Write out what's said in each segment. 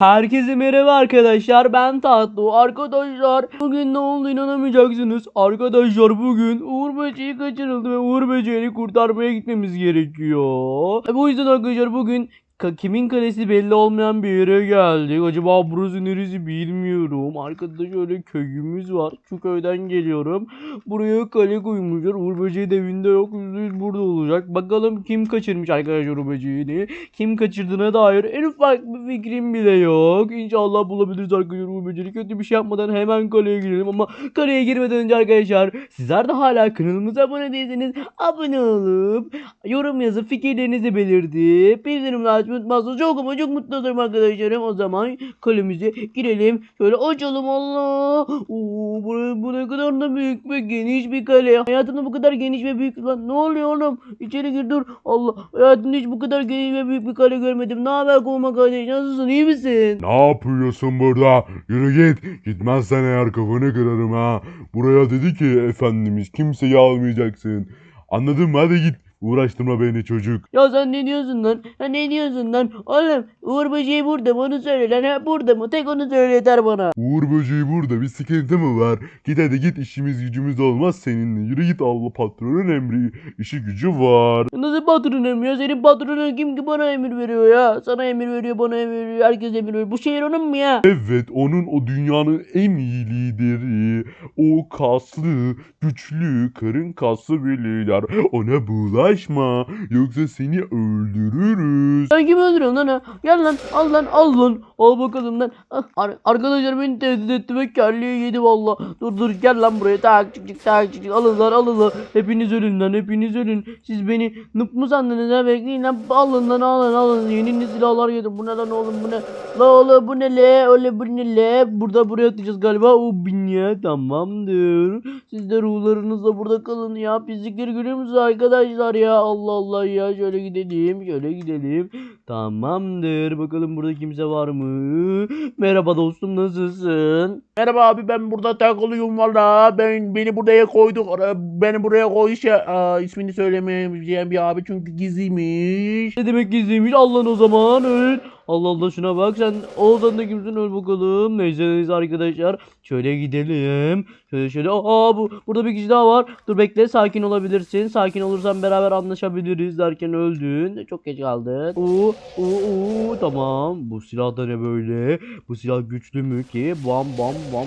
Herkese merhaba arkadaşlar ben Tatlı. Arkadaşlar bugün ne oldu inanamayacaksınız. Arkadaşlar bugün Uğur Böceği kaçırıldı ve Uğur Böceği'ni kurtarmaya gitmemiz gerekiyor. E, bu yüzden arkadaşlar bugün kimin kalesi belli olmayan bir yere geldik acaba burası neresi bilmiyorum. Arkada şöyle köyümüz var. Şu köyden geliyorum. Buraya kale koymuşlar. Uğur Böceği de evinde yok. %100 burada olacak. Bakalım kim kaçırmış arkadaşlar Uğur kim kaçırdığına dair en ufak bir fikrim bile yok. İnşallah bulabiliriz arkadaşlar beceri. Kötü bir şey yapmadan hemen kaleye girelim ama kaleye girmeden önce arkadaşlar sizler de hala kanalımıza abone değilseniz abone olup yorum yazıp fikirlerinizi belirtip bildirimleri açmayı unutmazsanız çok ama çok mutlu olurum arkadaşlarım. O zaman kalemize girelim. Şöyle açalım Allah. Oo, bu, bu ne kadar da büyük ve geniş bir kale. Hayatımda bu kadar geniş ve büyük lan ne oluyor oğlum? İçeri gir dur. Allah hayatımda hiç bu kadar geniş ve büyük bir kale görmedim. Ne haber kovma kardeş? Nasılsın? iyi misin? Ne yapıyorsun burada? Yürü git. Gitmezsen eğer kafanı kırarım ha. Buraya dedi ki efendimiz kimseyi almayacaksın. Anladın mı? Hadi git. Uğraştırma beni çocuk. Ya sen ne diyorsun lan? Ha ne diyorsun lan? Oğlum Uğur Böceği burada mı? Onu söyle lan. Ha burada mı? Tek onu söyle yeter bana. Uğur böceği burada bir sıkıntı mı var? Git hadi git işimiz gücümüz olmaz seninle. Yürü git Allah patronun emri. işi gücü var. Nasıl patronum ya? Senin patronun kim ki bana emir veriyor ya? Sana emir veriyor, bana emir veriyor, herkes emir veriyor. Bu şehir onun mu ya? Evet onun o dünyanın en iyi lideri. O kaslı, güçlü, karın kaslı bir lider. Ona bulaşma. Yoksa seni öldürürüz. Sen kimi öldürüyorsun lan ha? Gel lan, al lan, al lan. Al bakalım lan. Ah, ar- arkadaşlar beni tehdit etti ve kelleyi yedi valla. Dur dur gel lan buraya. Tak çık çık tak çık çık. Alın lan alın lan. Hepiniz ölün lan hepiniz ölün. Siz beni nup mu sandınız ha? Bekleyin lan. Alın lan alın alın. Yeni silahlar yedim. Bu ne lan oğlum bu ne? La oğlum bu ne le? Öyle bu ne le? Burada buraya atacağız galiba. O bin ya tamamdır. Siz de ruhlarınızla burada kalın ya. Pislikleri görüyor musunuz arkadaşlar ya? Allah Allah ya. Şöyle gidelim. Şöyle gidelim. Tamamdır. Bakalım burada kimse var mı? Merhaba dostum nasılsın? Merhaba abi ben burada takılıyorum valla. Ben beni buraya koyduk. Ara- Beni buraya koy şey, aa, ismini söylemeyeceğim bir abi çünkü gizliymiş. Ne demek gizliymiş? Allah'ın o zaman öl. Allah Allah şuna bak sen Oğuzhan da kimsin öl bakalım. Neyse neyse arkadaşlar. Şöyle gidelim. Şöyle şöyle. Aa bu burada bir kişi daha var. Dur bekle sakin olabilirsin. Sakin olursan beraber anlaşabiliriz derken öldün. Çok geç kaldın. Oo, oo, oo, tamam. Bu silah da ne böyle? Bu silah güçlü mü ki? Bam bam bam.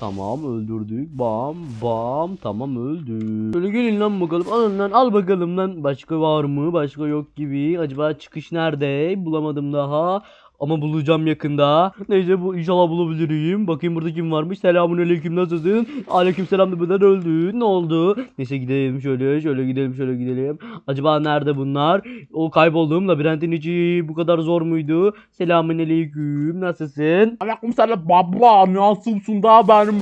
Tamam öldürdük. Bam bam. Tamam öldü. Şöyle gelin lan bakalım. Alın lan al bakalım lan. Başka var mı? Başka yok gibi. Acaba çıkış nerede? Bulamadım daha. Ama bulacağım yakında. Neyse bu inşallah bulabilirim. Bakayım burada kim varmış. Selamun aleyküm nasılsın? Aleyküm selam da buradan öldün. Ne oldu? Neyse gidelim şöyle. Şöyle gidelim şöyle gidelim. Acaba nerede bunlar? O kaybolduğum labirentin içi bu kadar zor muydu? Selamun aleyküm. Nasılsın? Aleykümselam baba nasılsın da benim?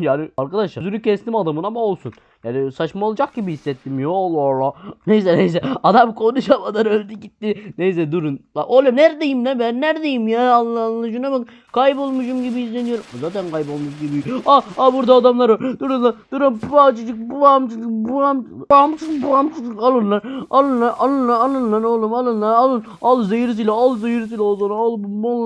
Yani arkadaşlar sözünü kestim adamın ama olsun. Yani saçma olacak gibi hissettim ya Allah Allah. Neyse neyse adam konuşamadan öldü gitti. Neyse durun. La oğlum neredeyim lan ben neredeyim ya Allah Allah şuna bak. Kaybolmuşum gibi hissediyorum. Zaten kaybolmuş gibi. Ah, ah burada adamlar var. Durun lan durun. Amcacık bu amcacık bu amcacık alın lan. Alın lan alın lan alın lan oğlum alın lan alın. Al zehir silah al zehir silah o zaman al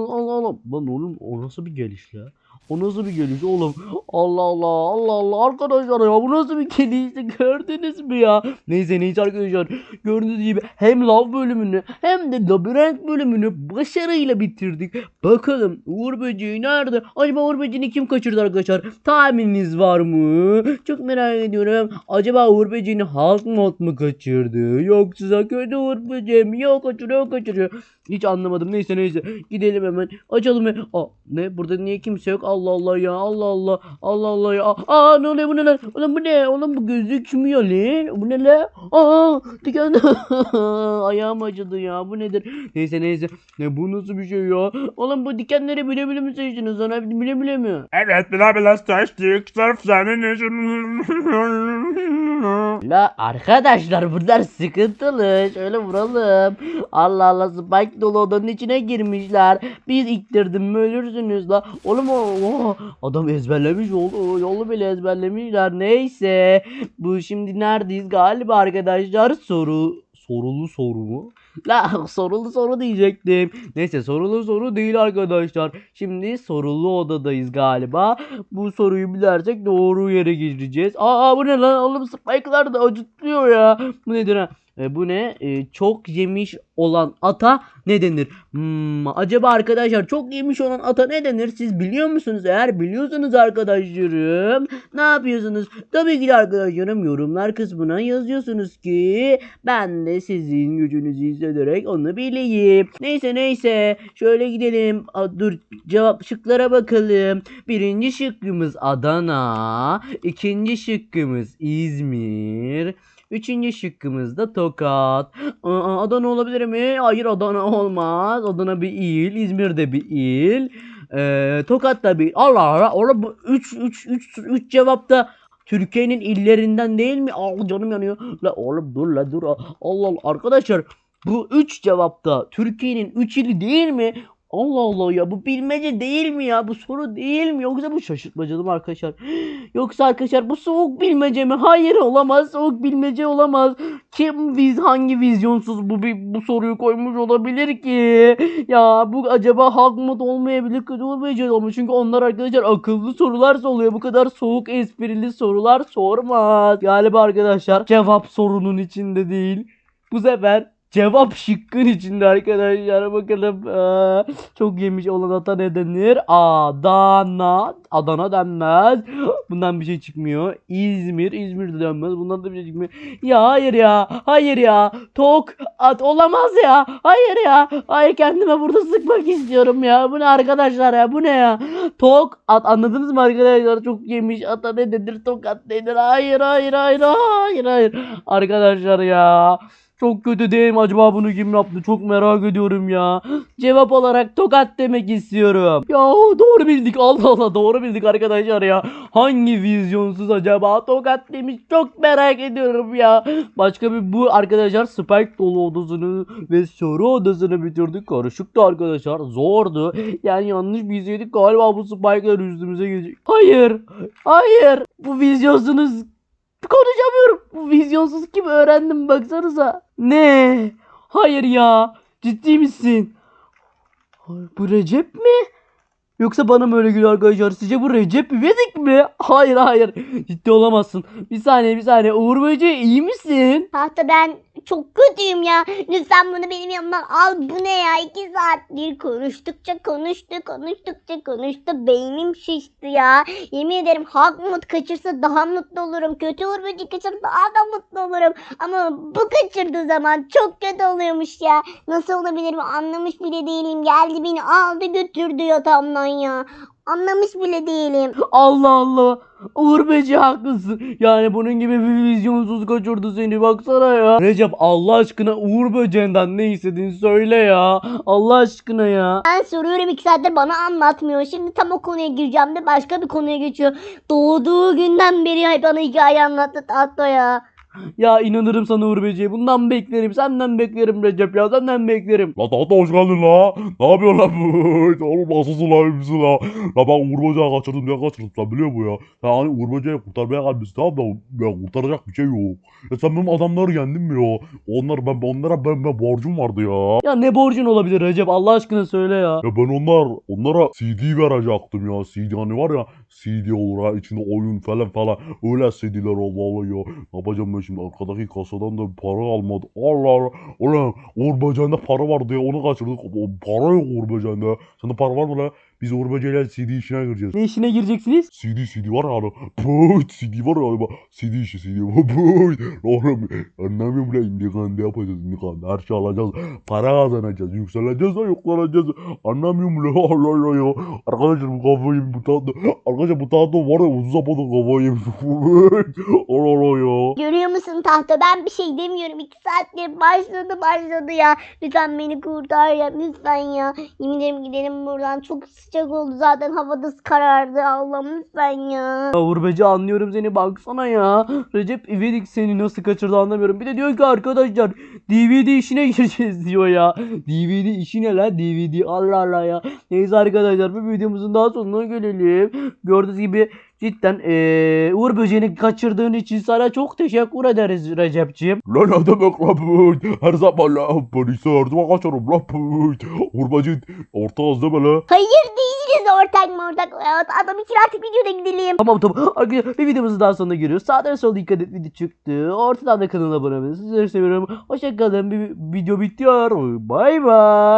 al al. al. Lan oğlum o nasıl bir geliş la? O nasıl bir geliş oğlum? Allah Allah Allah Allah arkadaşlar ya bu nasıl bir gelişti gördünüz mü ya? Neyse neyse arkadaşlar gördüğünüz gibi hem lav bölümünü hem de labirent bölümünü başarıyla bitirdik. Bakalım Uğur Böceği nerede? Acaba Uğur Böceği'ni kim kaçırdı arkadaşlar? Tahmininiz var mı? Çok merak ediyorum. Acaba Uğur Böceği'ni Halk Mod mu kaçırdı? Yoksa kötü Uğur Böceği mi? Yok kaçırıyor kaçırıyor. Hiç anlamadım. Neyse neyse. Gidelim hemen. Açalım. Aa, ne? Burada niye kimse yok? Allah Allah ya. Allah Allah. Allah Allah ya. Aa ne oluyor bu ne lan? Ulan bu ne? Ulan bu gözükmüyor lan. Bu ne lan? Aa diken. Ayağım acıdı ya. Bu nedir? Neyse neyse. Ne bu nasıl bir şey ya? Ulan bu dikenleri bile bile mi seçtiniz? Hep Bile bile mi? Evet bile bile seçtik sırf senin için. La arkadaşlar bunlar sıkıntılı. Şöyle vuralım. Allah Allah spike dolu odanın içine girmişler. Biz iktirdim mi ölürsünüz la. Oğlum o o- adam ezberlemiş yolu, yolu bile ezberlemişler. Neyse. Bu şimdi neredeyiz galiba arkadaşlar? Soru sorulu soru mu? La sorulu soru diyecektim. Neyse sorulu soru değil arkadaşlar. Şimdi sorulu odadayız galiba. Bu soruyu bilersek doğru yere gireceğiz. Aa bu ne lan oğlum spike'lar da acıtıyor ya. Bu nedir ha? E, bu ne? E, çok yemiş olan ata ne denir? Hmm, acaba arkadaşlar çok yemiş olan ata ne denir? Siz biliyor musunuz? Eğer biliyorsanız arkadaşlarım ne yapıyorsunuz? Tabii ki arkadaşlarım yorumlar kısmına yazıyorsunuz ki ben de sizin gücünüzü hissederek onu bileyim. Neyse neyse şöyle gidelim. Aa, dur cevap şıklara bakalım. Birinci şıkkımız Adana. ikinci şıkkımız İzmir. Üçüncü şıkkımız da Tokat. Aa, Adana olabilir mi? Hayır Adana olmaz. Adana bir il. İzmir de bir il. Ee, Tokat da bir. Allah Allah. Orada bu 3 3 3 3 cevapta Türkiye'nin illerinden değil mi? Aa, canım yanıyor. La oğlum dur la dur. Allah Allah. Arkadaşlar bu 3 cevapta Türkiye'nin 3 ili değil mi? Allah Allah ya bu bilmece değil mi ya? Bu soru değil mi? Yoksa bu şaşırtmacalı mı arkadaşlar? Yoksa arkadaşlar bu soğuk bilmece mi? Hayır olamaz. Soğuk bilmece olamaz. Kim biz hangi vizyonsuz bu bu soruyu koymuş olabilir ki? Ya bu acaba Hagmut olmayabilir kötü olmayacak ama çünkü onlar arkadaşlar akıllı sorular soruyor. Bu kadar soğuk esprili sorular sormaz. Galiba arkadaşlar cevap sorunun içinde değil. Bu sefer cevap şıkkın içinde arkadaşlar. Bakalım Aa, çok yemiş olan ata ne denir? Adana. Adana denmez. Bundan bir şey çıkmıyor. İzmir. İzmir de denmez. Bundan da bir şey çıkmıyor. Ya hayır ya. Hayır ya. Tok at olamaz ya. Hayır ya. Hayır kendime burada sıkmak istiyorum ya. Bu ne arkadaşlar ya? Bu ne ya? Tok at anladınız mı arkadaşlar? Çok yemiş ata ne denir? Tok at nedir? Hayır hayır hayır hayır hayır. Arkadaşlar ya. Çok kötü değil mi? Acaba bunu kim yaptı? Çok merak ediyorum ya. Cevap olarak tokat demek istiyorum. Ya doğru bildik. Allah Allah doğru bildik arkadaşlar ya. Hangi vizyonsuz acaba tokat demiş? Çok merak ediyorum ya. Başka bir bu arkadaşlar Spike dolu odasını ve soru odasını bitirdik. Karışıktı arkadaşlar. Zordu. Yani yanlış bilseydik galiba bu Spike'lar üstümüze gelecek. Hayır. Hayır. Bu vizyonsuz konuşamıyorum. Bu vizyonsuz kim öğrendim baksanıza. Ne? Hayır ya. Ciddi misin? Bu Recep mi? Yoksa bana mı öyle geliyor arkadaşlar? Sizce bu Recep İvedik mi? Hayır hayır. Ciddi olamazsın. Bir saniye bir saniye. Uğur Böceği iyi misin? Tahta ben çok kötüyüm ya. Lütfen bunu benim yanımdan al. Bu ne ya? İki saattir konuştukça konuştu, konuştukça konuştu. Beynim şişti ya. Yemin ederim Hakmut kaçırsa daha mutlu olurum. Kötü Böceği kaçırsa daha da mutlu olurum. Ama bu kaçırdığı zaman çok kötü oluyormuş ya. Nasıl olabilir anlamış bile değilim. Geldi beni aldı götürdü yatağımdan ya. Anlamış bile değilim. Allah Allah. Uğur Böceği haklısın. Yani bunun gibi bir vizyonsuz kaçırdı seni baksana ya. Recep Allah aşkına Uğur Böceği'nden ne istediğini söyle ya. Allah aşkına ya. Ben soruyorum iki saattir bana anlatmıyor. Şimdi tam o konuya gireceğim de başka bir konuya geçiyor. Doğduğu günden beri bana hikaye anlattı tahta ya. Ya inanırım sana Uğur Böceği. Bundan beklerim. Senden beklerim Recep ya. Senden beklerim. La tahta hoş geldin la. Ne yapıyorsun la bu? Oğlum nasılsın la hepsi la. La ben Uğur Böceği kaçırdım diye kaçırdım sen biliyor musun ya? Sen hani Uğur Böceği kurtarmaya gelmişsin tamam da ya kurtaracak bir şey yok. Ya sen benim adamları yendin mi ya? Onlar ben onlara ben, ben borcum vardı ya. Ya ne borcun olabilir Recep? Allah aşkına söyle ya. Ya ben onlar onlara CD verecektim ya. CD hani var ya CD olur ha içinde oyun falan falan. Öyle CD'ler Allah Allah ya. Ne yapacağım ben şimdi arkadaki kasadan da para almadı. Allah Allah. Ulan Uğur para vardı ya onu kaçırdık. O para yok Uğur Böceği'nde. Sende para var mı la? Biz Uğur Böceği'yle CD işine gireceğiz. Ne işine gireceksiniz? CD CD var ya hani. Pıt CD var ya hani. CD işi CD. Pıt. Oğlum anlamıyorum bile indikanda yapacağız indikanda. Her şey alacağız. Para kazanacağız. Yükseleceğiz da yükseleceğiz. Anlamıyorum bile. Allah Allah ya. Arkadaşlar bu kafayı bu tatlı. Arkadaşlar bu tatlı var ya uzun zamandır kafayı. Allah Allah ya. Görüyor musun tahta ben bir şey demiyorum. iki saattir başladı başladı ya. Lütfen beni kurtar ya lütfen ya. Yemin ederim gidelim buradan. Çok sıcak oldu zaten havada karardı. Allah'ım lütfen ya. Ya Uğur Böceği anlıyorum seni baksana ya. Recep İvedik seni nasıl kaçırdı anlamıyorum. Bir de diyor ki arkadaşlar DVD işine gireceğiz diyor ya. DVD işi ne lan DVD Allah Allah ya. Neyse arkadaşlar bu videomuzun daha sonuna gelelim. Gördüğünüz gibi Cidden eee Uğur böceğini kaçırdığın için sana çok teşekkür ederiz Recep'ciğim. Lan ne demek lan bu? Her zaman lan polise her zaman kaçarım lan bu. Urbacı ortağız deme lan. Hayır değiliz ortak mı ortak. Adam için artık videoda gidelim. Tamam tamam. Arkadaşlar bir videomuzun daha sonuna geliyoruz. Sağdan sola dikkat et video çıktı. Ortadan da kanala abone olmayı. Sizleri seviyorum. Hoşçakalın. Bir video bitiyor. Bay bay.